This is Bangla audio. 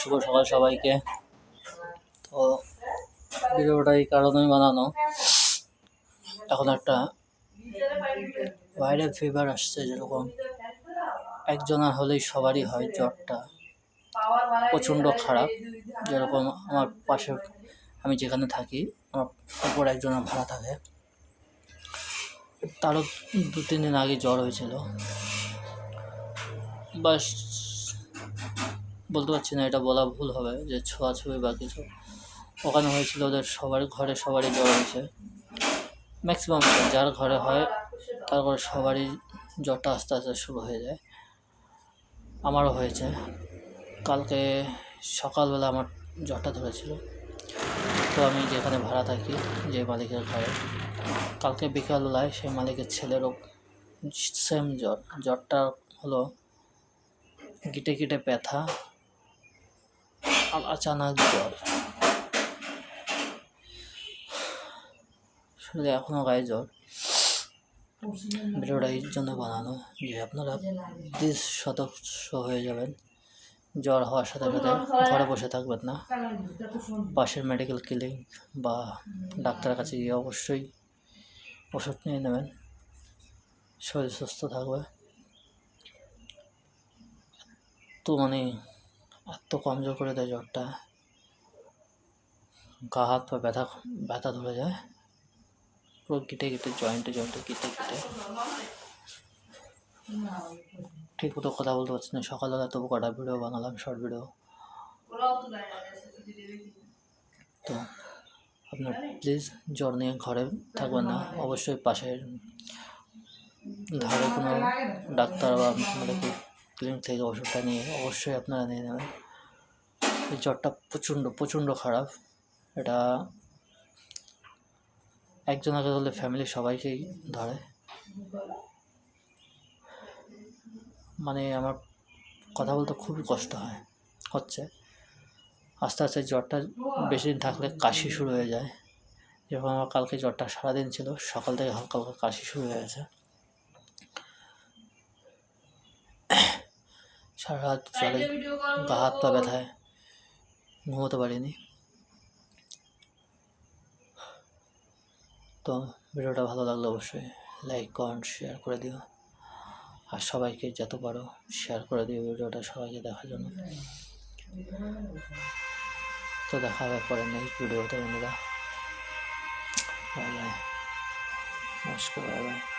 শুভ সকাল সবাইকে। তো ভিডিওটা এই কারণেই বানানো। এখন একটা ভাইরাল ফিভার আসছে যেরকম একজনের হলেই সবারই হয় জ্বরটা। প্রচণ্ড খারাপ, যেরকম আমার পাশে আমি যেখানে থাকি, আমার উপর একজনের ভাড়া থাকে। তারও দু তিন দিন আগে জ্বর হয়েছিল। বাস বলতে পারছি না, এটা বলা ভুল হবে যে ছোঁয়াছুঁয়ি বা কিছু। ওখানে হয়েছিল ওদের সবার, ঘরে সবারই জ্বর হয়েছে। ম্যাক্সিমাম যার ঘরে হয়, তার ঘরে সবারই জ্বরটা আস্তে আস্তে শুরু হয়ে যায়। আমারও হয়েছে। কালকে সকালবেলা আমার জ্বরটা ধরেছিল। তো আমি যেখানে ভাড়া থাকি, যে মালিকের ঘরে, কালকে বিকালবেলায় সেই মালিকের ছেলেরও সেম জ্বর। জ্বরটা হলো গিটে গিটে ব্যথা আচানক জ্বর। শরীরে এখনও গায়ে জ্বর। ভিডিওটা এই জন্য বানানো যে আপনারা প্লিজ সদস্য হয়ে যাবেন। জ্বর হওয়ার সাথে সাথে ঘরে বসে থাকবেন না। পাশের মেডিকেল ক্লিনিক বা ডাক্তারের কাছে গিয়ে অবশ্যই ওষুধ নিয়ে নেবেন। শরীর সুস্থ থাকবে। তো মানে এত কমজোর করে দেয় জ্বরটা। গা, হাত পা ব্যথা ব্যথা ধরে যায়। পুরো কেটে কেটে জয়েন্টে জয়েন্টে কেটে কেটে ঠিক মতো কথা বলতে পারছি না। সকালবেলা তবু কটা ভিডিও বানালাম শর্ট ভিডিও তো আপনার প্লিজ জ্বর নিয়ে ঘরে থাকবেন না। অবশ্যই পাশের ধারে কোনো ডাক্তার বা মেডিকেল ক্লিনিক থেকে ওষুধটা নিয়ে অবশ্যই আপনারা নিয়ে নেবেন। এই জ্বরটা প্রচণ্ড প্রচণ্ড খারাপ। এটা একজন আগে ধরলে ফ্যামিলির সবাইকেই ধরে। মানে আমার কথা বলতে খুবই কষ্ট হয়, হচ্ছে। আস্তে আস্তে জ্বরটা বেশি দিন থাকলে কাশি শুরু হয়ে যায়। যেরকম আমার কালকে জ্বরটা সারাদিন ছিল, সকাল থেকে হালকা হালকা কাশি শুরু হয়ে সারা রাত জলে গা হাত পা ব্যথায় ঘুমোতে পারিনি। তো ভিডিওটা ভালো লাগলে অবশ্যই লাইক কমেন্ট শেয়ার করে দিও। আর সবাইকে যত পারো শেয়ার করে দিও ভিডিওটা সবাইকে দেখার জন্য। তো দেখা হবে পরে নেক্সট ভিডিওতে বন্ধুরা। বাই বাই নমস্কার বাই বাই